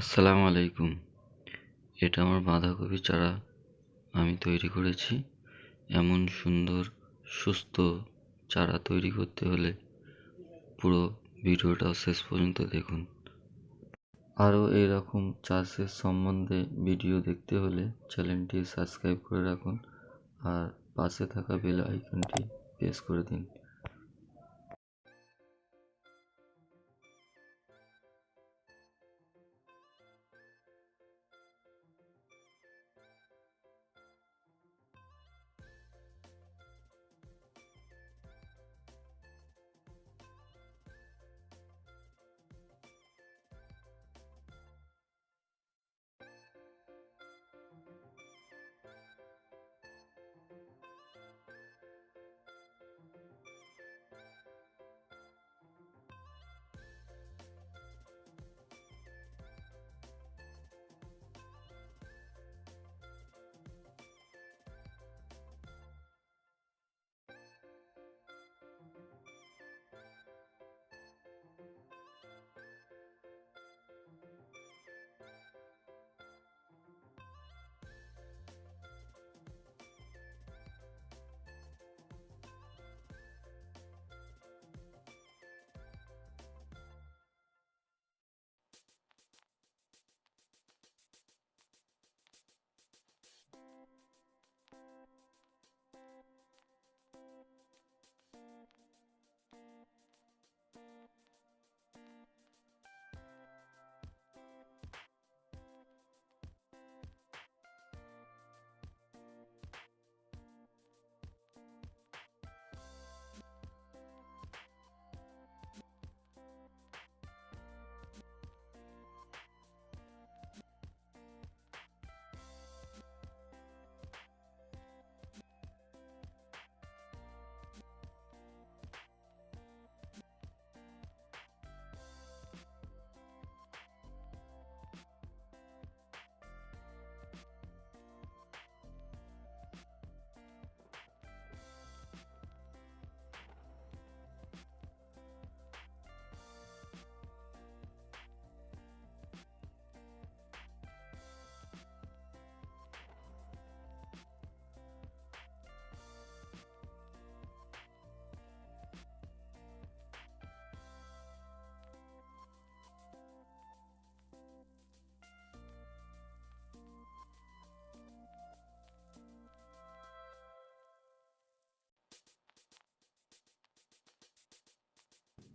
আসসালামু আলাইকুম। এটা আমার বাঁধাকপি চারা আমি তৈরি করেছি। এমন সুন্দর, সুস্থ চারা তৈরি করতে হলে পুরো ভিডিওটা শেষ পর্যন্ত দেখুন। আরও এরকম চাষের সম্বন্ধে ভিডিও দেখতে হলে চ্যানেলটি সাবস্ক্রাইব করে রাখুন আর পাশে থাকা বেল আইকনটি প্রেস করে দিন।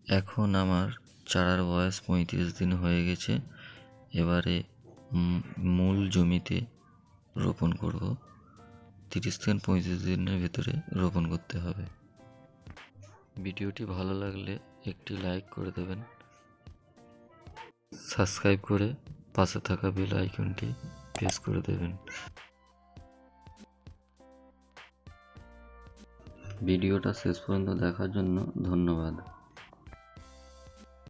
এখন আমার চারার বয়স পঁয়ত্রিশ দিন হয়ে গেছে। এবারে মূল জমিতে রোপণ করব। তিরিশ থেকে পঁয়ত্রিশ দিনের ভেতরে রোপণ করতে হবে। ভিডিওটি ভালো লাগলে একটি লাইক করে দেবেন। সাবস্ক্রাইব করে পাশে থাকা বেল আইকনটি প্রেস করে দেবেন। ভিডিওটা শেষ পর্যন্ত দেখার জন্য ধন্যবাদ।